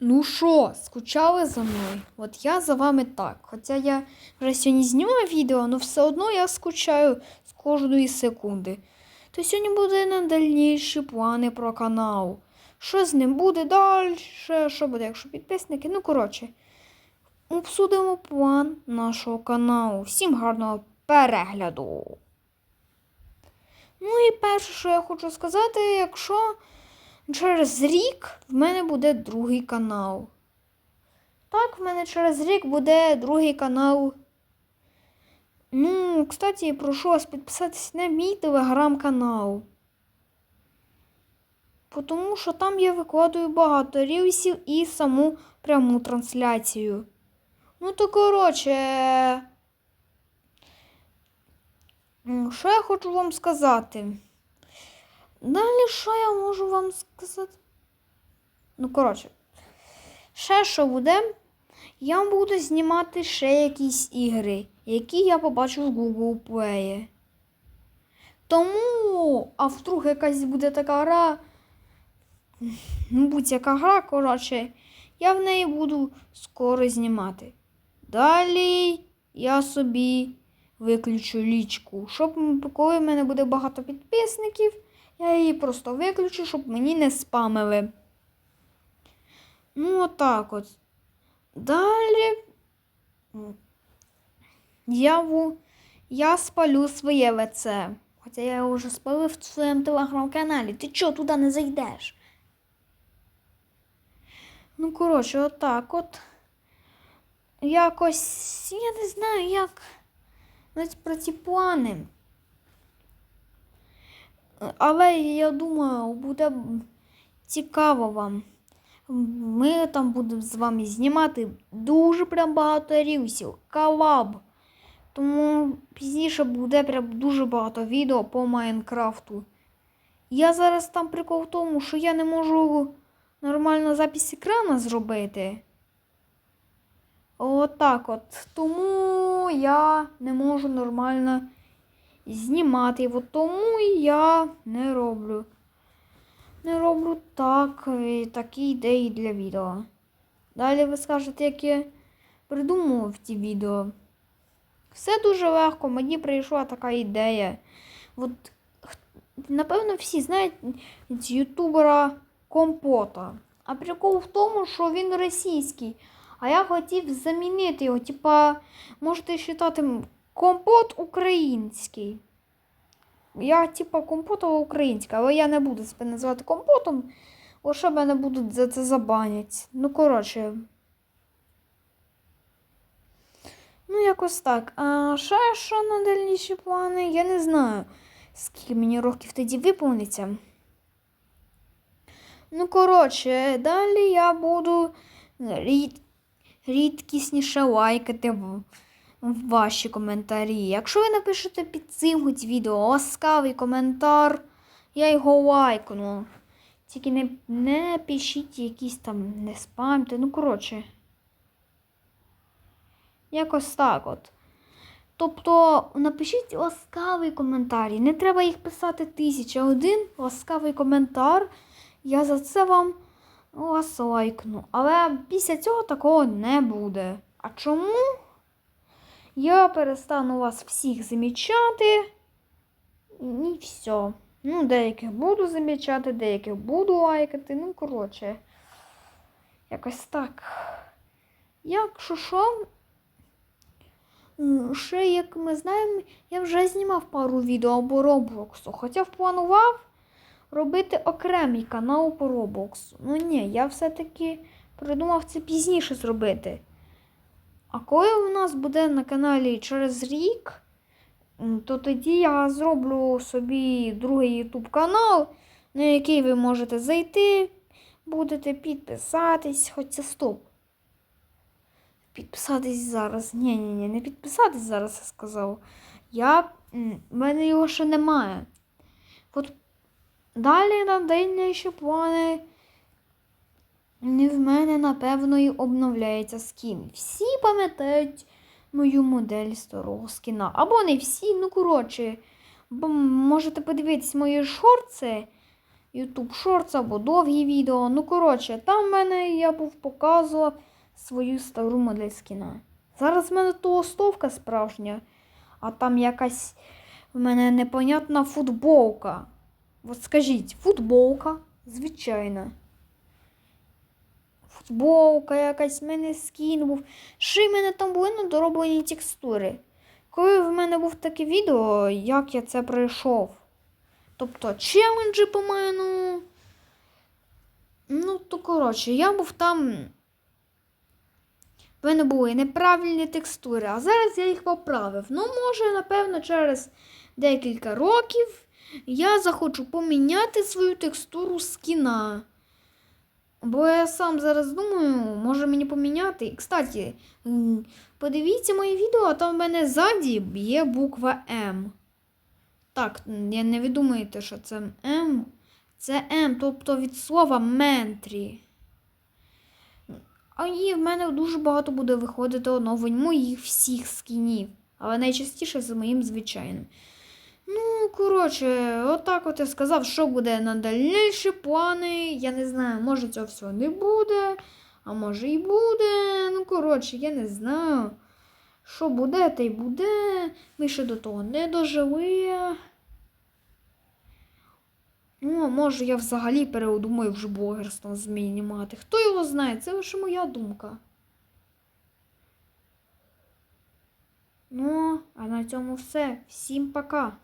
Ну що, скучали за мною? От я за вами так. Хоча я вже сьогодні знімаю відео, але все одно я скучаю з кожної секунди. То сьогодні буде на дальніші плани про канал. Що з ним буде далі? Що буде, якщо підписники? Ну, коротше, обсудимо план нашого каналу. Всім гарного перегляду. Ну і перше, що я хочу сказати, якщо через рік в мене буде другий канал. Так, в мене через рік буде другий канал. Ну, кстати, прошу вас підписатись на мій телеграм-канал. Тому що там я викладаю багато рілсів і саму пряму трансляцію. Ну, то коротше. Що я хочу вам сказати? Далі що я можу вам сказати? Ну, коротше, ще що буде, я буду знімати ще якісь ігри, які я побачу в Google Play. Тому, а вдруг якась буде така гра, ну, будь-яка гра, коротше, я в неї буду скоро знімати. Далі я собі виключу лічку, щоб коли в мене буде багато підписників, я її просто виключу, щоб мені не спамили. Ну, отак от. Далі я, в, я спалю своє ВЦ. Хоча я його вже спалив в своєму телеграм-каналі. Ти чого туди не зайдеш? Ну, коротше, отак от. Якось я не знаю, як навіть про ці плани. Але я думаю, буде цікаво вам. Ми там будемо з вами знімати дуже прям багато рівсів, колаб. Тому пізніше буде прям дуже багато відео по Майнкрафту. Я зараз там прикол в тому, що я не можу нормально запис екрана зробити. Отак от. Тому я не можу нормально знімати. От тому я не роблю. Не роблю так, е, такі ідеї для відео. Далі ви скажете, як я придумував ті відео. Все дуже легко, мені прийшла така ідея. От, напевно, всі знають з ютубера компота. А прикол в тому, що він російський. А я хотів замінити його. Типа, можете вважати компот український. Я, типа, компотова українська, але я не буду себе називати компотом, лише мене будуть за це забанять. Ну, коротше. Ну, якось так. А ще що на дальніші плани? Я не знаю, скільки мені років тоді виповниться. Ну, коротше, далі я буду рід... рідкісніше лайкати ваші коментарі. Якщо ви напишете під цим відео ласкавий коментар, я його лайкну. Тільки не, не пишіть якісь там, не спамте. Ну, коротше. Якось так от. Тобто напишіть ласкавий коментар. Не треба їх писати тисяча. Один ласкавий коментар. Я за це вам вас лайкну. Але після цього такого не буде. А чому? Я перестану вас всіх замічати. І все. Ну, деяких буду замічати, деяких буду лайкати. Ну, коротше. Якось так. Якщо що, Ще, як ми знаємо, я вже знімав пару відео по Роблоксу. Хоча планував робити окремий канал по Роблоксу. Ну ні, я все-таки придумав це пізніше зробити. А коли у нас буде на каналі через рік, то тоді я зроблю собі другий YouTube канал, на який ви можете зайти, будете підписатись, хоча стоп. Підписатись зараз. Ні, ні, ні, не підписатись зараз, я сказав. Я. В мене його ще немає. От далі на дальніші плани. Не в мене, напевно, і обновляється скін. Всі пам'ятають мою модель старого скіна. Або не всі, ну коротше. Бо можете подивитись мої шорти. YouTube Shorts або довгі відео. Ну, коротше, там в мене я був показував свою стару модель скіна. Зараз в мене толстовка справжня, а там якась в мене непонятна футболка. От скажіть, футболка, звичайна. Футболка якась, в мене скін був. Ще й в мене там були недороблені текстури. Коли в мене був таке відео, як я це пройшов. Тобто челенджі по мене. Ну, то коротше, я був там. В мене були неправильні текстури, а зараз я їх поправив. Ну, може, напевно, через декілька років я захочу поміняти свою текстуру скіна. Бо я сам зараз думаю, може мені поміняти. І, кстати, подивіться моє відео, а там в мене ззаді є буква М. Так, я не ви думаєте, що це М. Це М, тобто від слова ментрі. А і в мене дуже багато буде виходити оновлень моїх всіх скінів. Але найчастіше за моїм звичайним. Ну, коротше, отак от я сказав, що буде на дальніші плани. Я не знаю, може цього всього не буде, а може і буде. Ну, коротше, я не знаю. Що буде, те й буде. Ми ще до того не дожили. Ну, може я взагалі переудумаю вже блогерство змінювати. Хто його знає? Це лише моя думка. Ну, а на цьому все. Всім пока.